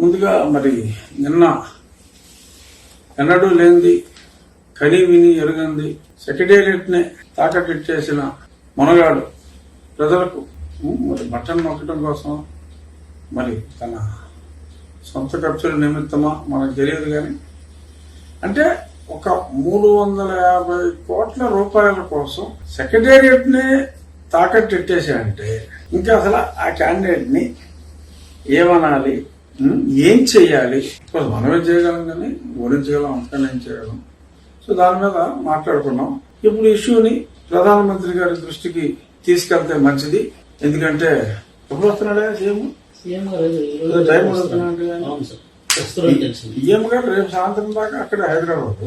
ముందుగా మరి నిన్న ఎన్నడూ లేనిది కని విని ఎరుగంది సెక్రటేరియట్ని తాకట్టిచ్చేసిన మునగాడు ప్రజలకు మరి మటన్ నొక్కడం కోసం మరి తన సొంత ఖర్చుల నిమిత్తమా మనకు తెలియదు కానీ అంటే ఒక మూడు వందల యాభై కోట్ల రూపాయల కోసం సెక్రటేరియట్నే తాకట్టు తాకట్టెట్టేసాడంటే ఇంకా అసలు ఆ క్యాండిడేట్ని ఏమనాలి? ఏం చెయ్యాలి ఇప్పుడు మనమే చేయగలం కానీ ఓడించగలం అంతకన్నా ఏం చేయగలం? సో దాని మీద మాట్లాడుకున్నాం. ఇప్పుడు ఇష్యూని ప్రధానమంత్రి గారి దృష్టికి తీసుకెళ్తే మంచిది. ఎందుకంటే ఎప్పుడు వస్తున్నాడే సీఎం? టైం సీఎం గారు రేపు సాయంత్రం దాకా అక్కడ హైదరాబాద్.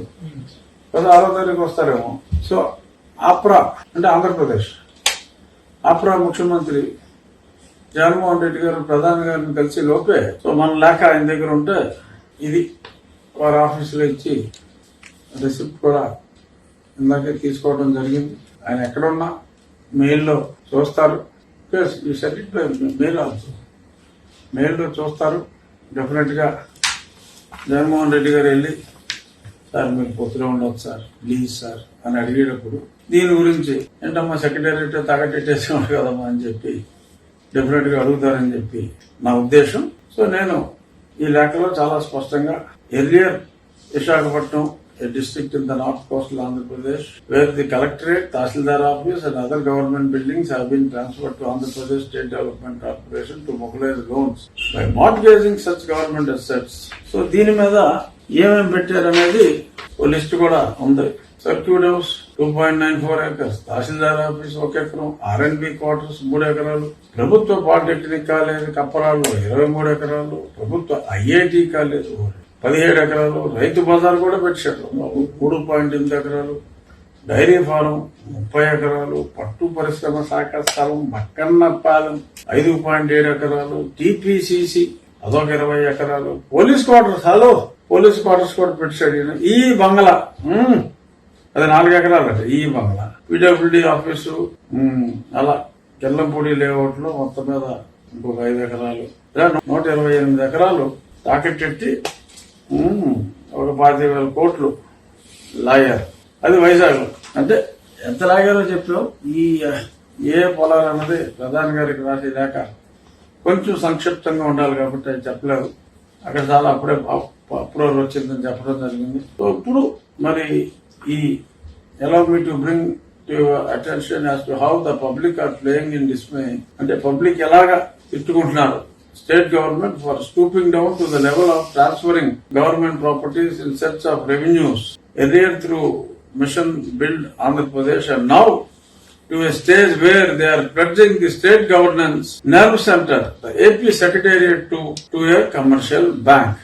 పదహారో తారీఖు వస్తారేమో. సో ఆప్రా అంటే ఆంధ్రప్రదేశ్. ఆప్రా ముఖ్యమంత్రి జగన్మోహన్ రెడ్డి గారు ప్రధాని గారిని కలిసి లోపే సో మన లేక ఆయన దగ్గర ఉంటే ఇది వారి ఆఫీసులో ఇచ్చి రిసిప్ట్ కూడా ఇందాకే తీసుకోవడం జరిగింది. ఆయన ఎక్కడున్నా మెయిల్లో చూస్తారు. ఈ సర్టిఫికేట్ మెయిల్ ఆల్సో మెయిల్లో చూస్తారు. డెఫినెట్గా జగన్మోహన్ రెడ్డి గారు వెళ్ళి సార్ మీరు పొత్తులో ఉండొచ్చు సార్ ప్లీజ్ సార్ అని అడిగేటప్పుడు దీని గురించి ఏంటమ్మా సెక్రటేరియట్ తాగట్టేసేవాడు కదమ్మా అని చెప్పి డెఫినెట్గా అడుగుతానని చెప్పి నా ఉద్దేశం. సో నేను ఈ లేఖలో చాలా స్పష్టంగా earlier Visakhapatnam a in the north coastal Andhra Pradesh where the collectorate tahsildar office and other government buildings have been transfer to Andhra Pradesh state development corporation to mobilise loans by mortgaging such government assets so దీని మీద ఏమేమి పెట్టారనేది ఓ list కూడా ఉంది. Circuit house two point nine four acres tahsildar office ఒక ఎకరం. R&B quarters మూడు ఎకరాలు. ప్రభుత్వ పాలిటెక్నిక్ కాలేజ్ కప్పరాలు ఇరవై మూడు ఎకరాలు. ప్రభుత్వ ఐఐటి కాలేజ్ పదిహేడు ఎకరాలు. రైతు బజార్ కూడా పెట్టారు. మూడు పాయింట్ ఎనిమిది ఎకరాలు. డైరీ ఫారం ముప్పై ఎకరాలు. పట్టు పరిశ్రమ శాఖ స్థలం మక్కన్నపాలెం ఐదు పాయింట్ ఏడు ఎకరాలు. టీపీసీసీ అదొక ఇరవై ఎకరాలు. Police quarters hello police quarters కూడా పెట్టాడు ఈ బంగ్లా అది నాలుగు ఎకరాలు అంటే ఈ బంగ్లా పీడబ్ల్యూడి ఆఫీసు. అలా కెల్లంపూడి లేఅవుట్లో మొత్తం మీద ఇంకొక ఐదు ఎకరాలు. ఇలా నూట ఇరవై ఎనిమిది ఎకరాలు తాకట్టెట్టి. ఒక పాతి వేల కోట్లు లాయర్ అది వైజాగ్ అంటే ఎంత లాగారో చెప్పావు ఈ ఏ పొలాలు అన్నది ప్రధాని గారికి రాసి లేక కొంచెం సంక్షిప్తంగా ఉండాలి కాబట్టి అది చెప్పలేదు. అక్కడ చాలా అప్పుడే అప్రూవల్ వచ్చిందని చెప్పడం జరిగింది. ఇప్పుడు మరి ఈ ఎలా me to bring to attention as to how the public are playing in dismay అంటే పబ్లిక్ ఎలాగా తిట్టుకుంటున్నారు? State government for stooping down to the level of transferring government properties in search of revenues arrear through mission build Andhra Pradesh and now to a stage where they are pledging the state governance nerve center, the to to to, to a commercial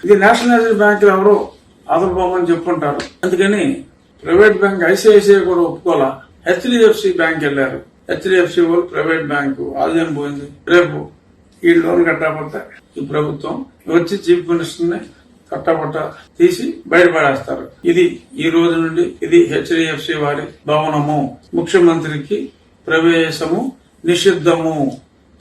ఇది nationalised bank ఎవరు ఆదుకోమని చెప్పుకుంటారు. అందుకని private bank ICICI కూడా ఒప్పుకోలా HDFC bank వెళ్ళారు. HDFC వాళ్ళు private bank ఆదాయం పోయింది. రేపు ఈ లోన్ కట్టబడతా ఈ ప్రభుత్వం వచ్చి చీఫ్ మినిస్టర్ని కట్టబట్ట తీసి బయటపడేస్తారు. ఇది ఈ రోజు నుండి ఇది హెచ్డిఎఫ్సి వారి భవనము. ముఖ్యమంత్రికి ప్రవేశము నిషిద్ధము.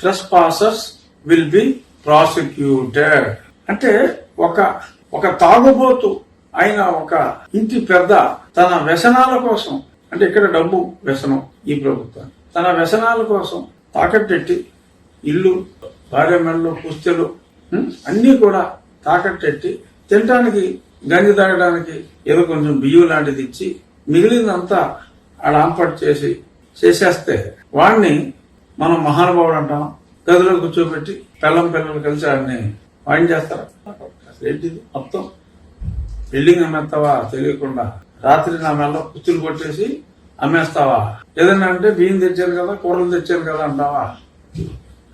Trespassers will be prosecuted అంటే ఒక ఒక తాగుబోతు ఆయన ఒక ఇంటి పెద్ద తన వ్యసనాల కోసం అంటే ఇక్కడ డబ్బు వ్యసనం ఈ ప్రభుత్వం తన వ్యసనాల కోసం తాకట్టెట్టి ఇల్లు భార్య మెడలు పుస్తెలు అన్ని కూడా తాకట్టెట్టి తినడానికి గంజి తాగడానికి ఏదో కొంచెం బియ్యం లాంటిది ఇచ్చి మిగిలిందంతా ఆడ ఆంపట్ చేసి చేసేస్తే వాడిని మనం మహానుభావుడు అంటాం. గదిలో కూర్చోబెట్టి పిల్లం పిల్లలు కలిసి ఆడిని వాయిన్ చేస్తారు. ఏంటిది? మొత్తం బిల్డింగ్ అమ్మేస్తావా తెలియకుండా? రాత్రి నా మెల్ల కుచ్చులు కొట్టేసి అమ్మేస్తావా? ఏదన్నా అంటే బియ్యం తెచ్చారు కదా కూరలు తెచ్చారు కదా అంటావా?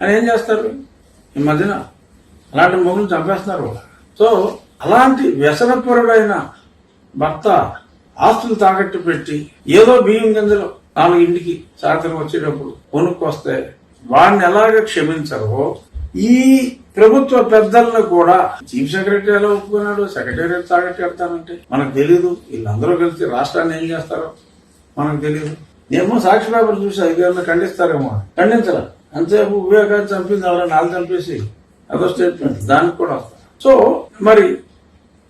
అని ఏం చేస్తారు? ఈ మధ్యన అలాంటి మొగులు చంపేస్తున్నారు. సో అలాంటి వ్యసనపరుడైన భర్త ఆస్తులు తాకట్టు పెట్టి ఏదో బియ్యం గింజలు నాలుగు ఇంటికి సాయంత్రం వచ్చేటప్పుడు కొనుక్కొస్తే వాడిని ఎలాగ క్షమించరో ఈ ప్రభుత్వ పెద్దలను కూడా చీఫ్ సెక్రటరీ ఎలా ఒప్పుకున్నాడు సెక్రటరీ తాగట్టు పెడతానంటే? మనకు తెలియదు వీళ్ళందరూ కలిసి రాష్ట్రాన్ని ఏం చేస్తారో మనకు తెలియదు ఏమో సాక్షి పేపర్ చూసి అధికారులు ఖండిస్తారేమో. ఖండించరా అంతసేపు వివేకాన్ని చంపింది ఎవరైనా నాలుగు చంపేసి అదో స్టేట్మెంట్ దానికి కూడా వస్తారు సో మరి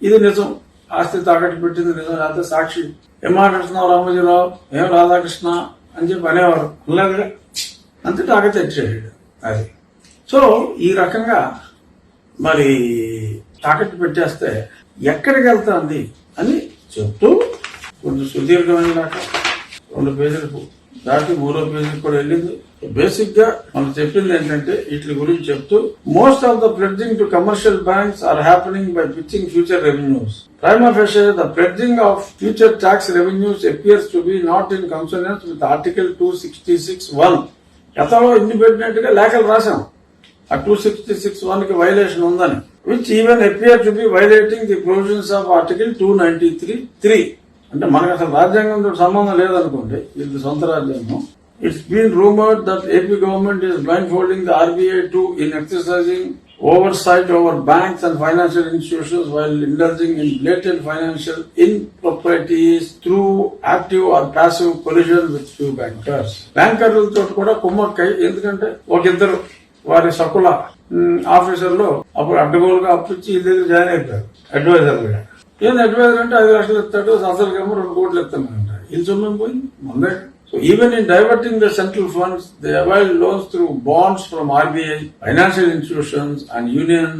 ఇది నిజం. ఆస్తి తాకట్టు పెట్టింది నిజం. లేకపోతే సాక్షి ఏం మాట్లాడుతున్నావు రామోజీరావు ఏం రాధాకృష్ణ అని చెప్పి అనేవారు అనలేదుగా? అంతే తాకట్టు తెచ్చేసాడు అది. సో ఈ రకంగా మరి తాకట్టు పెట్టేస్తే ఎక్కడికి వెళ్తుంది అని చెప్తూ కొంచెం సుదీర్ఘమైన దాకా రెండు పేజీలకు దాటి మూడో పేజీకి కూడా వెళ్ళింది. బేసిక్గా మనం చెప్పింది ఏంటంటే వీటి గురించి చెప్తూ most of the pledging to commercial banks are happening by pitching future revenues prime of the pledging of future tax revenues appears to be not in consonance with article two sixty six one గతంలో ఇండిపెండెంట్గా లేఖలు రాశాం. ఆ two sixty six వన్కి violation ఉందని. Which even appear to be violating the provisions of article two ninety three three అంటే మనకు అసలు రాజ్యాంగంతో సంబంధం లేదనుకోండి ఇది సొంత రాజ్యాంగం. It's been rumoured that AP government is blindfolding the RBI to in exercising oversight over banks and financial institutions while indulging in bloated financial improprieties through active or passive collision with few bankers బ్యాంకర్లతో కూడా కుమ్మక్కై ఎందుకంటే ఒక ఇద్దరు వారి సకుల మ్, ఆఫీసర్లు అప్పుడు అడ్డగోలుగా అప్పించి ఈ దగ్గర జాయిన్ అయిపోయారు. అడ్వైజర్లుగా ఏంది అడ్వైజర్ అంటే ఐదు లక్షలు ఇస్తాడు అసలు ఏమో రెండు కోట్లు ఇస్తామంట వీళ్ళు సొమ్మేం పోయింది? ముందే. So even in diverting the central funds they availed loans through bonds from RBI financial institutions and union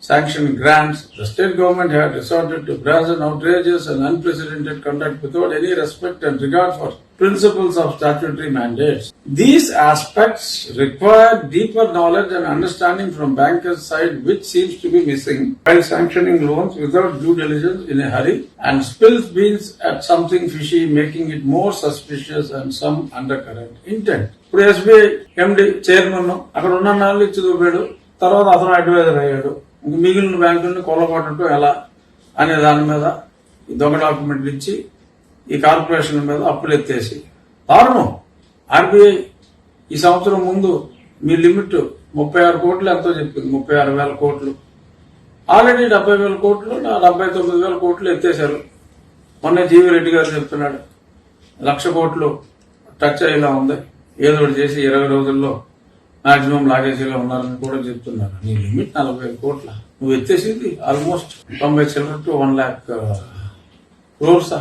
sanctioned grants, the state government had resorted to brazen, outrageous and unprecedented conduct without any respect and regard for principles of statutory mandates. These aspects require deeper knowledge and understanding from bankers' side which seems to be missing while sanctioning loans without due diligence in a hurry and spills beans at something fishy making it more suspicious and some undercurrent intent. ఇప్పుడు SBI MD chairman అక్కడ ఉన్న నాలుగు ఇచ్చి తర్వాత అతను advisor అయ్యాడు మిగిలిన బ్యాంకులను కొలగొట్టడం ఎలా అనే దాని మీద ఈ దొంగ డాక్యుమెంట్లు ఇచ్చి ఈ కార్పొరేషన్ మీద అప్పులు ఎత్తేసి. దారుణం. ఆర్బీఐ ఈ సంవత్సరం ముందు మీ లిమిట్ ముప్పై ఆరు కోట్లు ఎంతో చెప్పింది. ముప్పై ఆరు వేల కోట్లు. ఆల్రెడీ డెబ్బై వేల కోట్లు నా డెబ్బై తొమ్మిది వేల కోట్లు ఎత్తేశారు. మొన్న జీవి రెడ్డి గారు చెప్తున్నాడు. లక్ష కోట్లు టచ్ అయ్యేలా ఉంది. ఏదో ఒకటి చేసి ఇరవై రోజుల్లో మాక్సిమం లాగేజీలో ఉన్నారని కూడా చెప్తున్నారు. నీ లిమిట్ నలభై కోట్ల. నువ్వు ఎత్తేసింది ఆల్మోస్ట్ తొంభై చిల్లర టు వన్ ల్యాక్ క్రోర్సా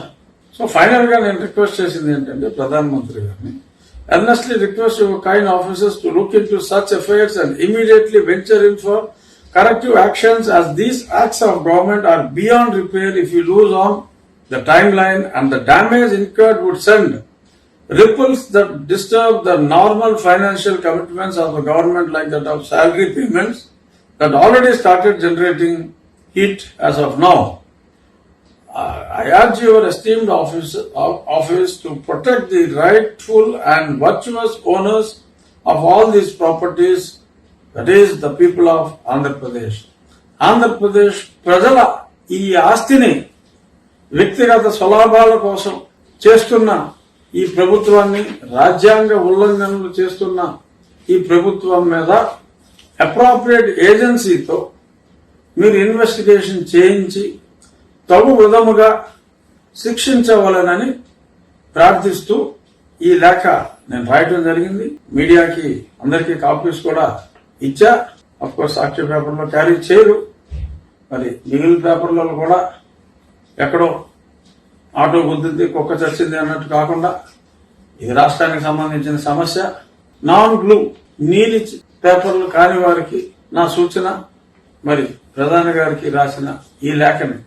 సో ఫైనల్గా నేను రిక్వెస్ట్ చేసింది ఏంటంటే ప్రధానమంత్రి గారిని earnestly request your kind officers to look into such affairs and immediately venture in for corrective actions these acts of government are beyond repair if you lose on the timeline and the damage incurred would send ripples that disturb the normal financial commitments of the government like that of salary payments that already started generating heat as of now. Uh, I urge your esteemed office, of- office to protect the rightful and virtuous owners of all these properties, that is the people of Andhra Pradesh. Andhra Pradesh ప్రజల ఈ ఆస్తిని వ్యక్తిగత స్వలాభాల కోసం చేస్తున్న ఈ ప్రభుత్వాన్ని రాజ్యాంగ ఉల్లంఘనలు చేస్తున్న ఈ ప్రభుత్వం మీద అప్రాప్రియేట్ ఏజెన్సీతో మీరు ఇన్వెస్టిగేషన్ చేయించి తగు విధముగా శిక్షించవలనని ప్రార్థిస్తూ ఈ లేఖ నేను రాయటం జరిగింది. మీడియాకి అందరికీ కాపీస్ కూడా ఇచ్చా. అఫ్ కోర్స్ సాక్షి పేపర్లో క్యారీ చేయరు. మరి మిగిలిన పేపర్లలో కూడా ఎక్కడో ఆటో గుద్దింది కుక్క చచ్చింది అన్నట్టు కాకుండా ఇది రాష్ట్రానికి సంబంధించిన సమస్య. నాన్ బ్లూ నీలి పేపర్లు కాని వారికి నా సూచన. మరి ప్రధాని గారికి రాసిన ఈ లేఖని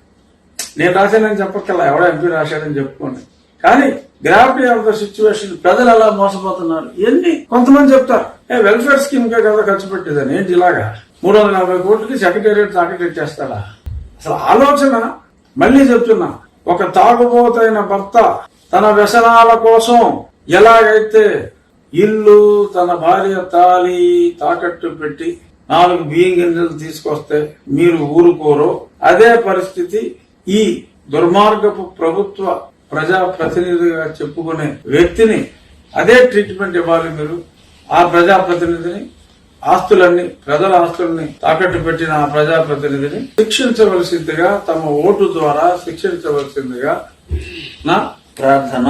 నేను రాశానని చెప్పక్కల ఎవడో ఎంపీ రాశాడని చెప్పుకోండి. కానీ గ్రావిటీ ఆఫ్ ద సిచ్యువేషన్ ప్రజలు ఎలా మోసపోతున్నారు ఎన్ని కొంతమంది చెప్తారు. ఏ వెల్ఫేర్ స్కీమ్ కే కదా ఖర్చు పెట్టేదని ఏంటి ఇలాగా? మూడు వందల యాభై కోట్లకి సెక్రటేరియట్ తాకట్ చేస్తాడా అసలు ఆలోచన మళ్ళీ చెప్తున్నా ఒక తాగుబోతైన భర్త తన వ్యసనాల కోసం ఎలాగైతే ఇల్లు తన భార్య తాలి తాకట్టు పెట్టి నాలుగు బియ్యం గింజలు తీసుకొస్తే మీరు ఊరుకోరో అదే పరిస్థితి ఈ దుర్మార్గపు ప్రభుత్వ ప్రజా ప్రతినిధిగా చెప్పుకునే వ్యక్తిని అదే ట్రీట్మెంట్ ఇవ్వాలి మీరు ఆ ప్రజా ప్రతినిధిని ఆస్తులన్నీ ప్రజల ఆస్తుల్ని తాకట్టు పెట్టిన ప్రజాప్రతినిధిని ప్రజా ప్రతినిధిని శిక్షించవలసిందిగా తమ ఓటు ద్వారా శిక్షించవలసిందిగా నా ప్రార్థన.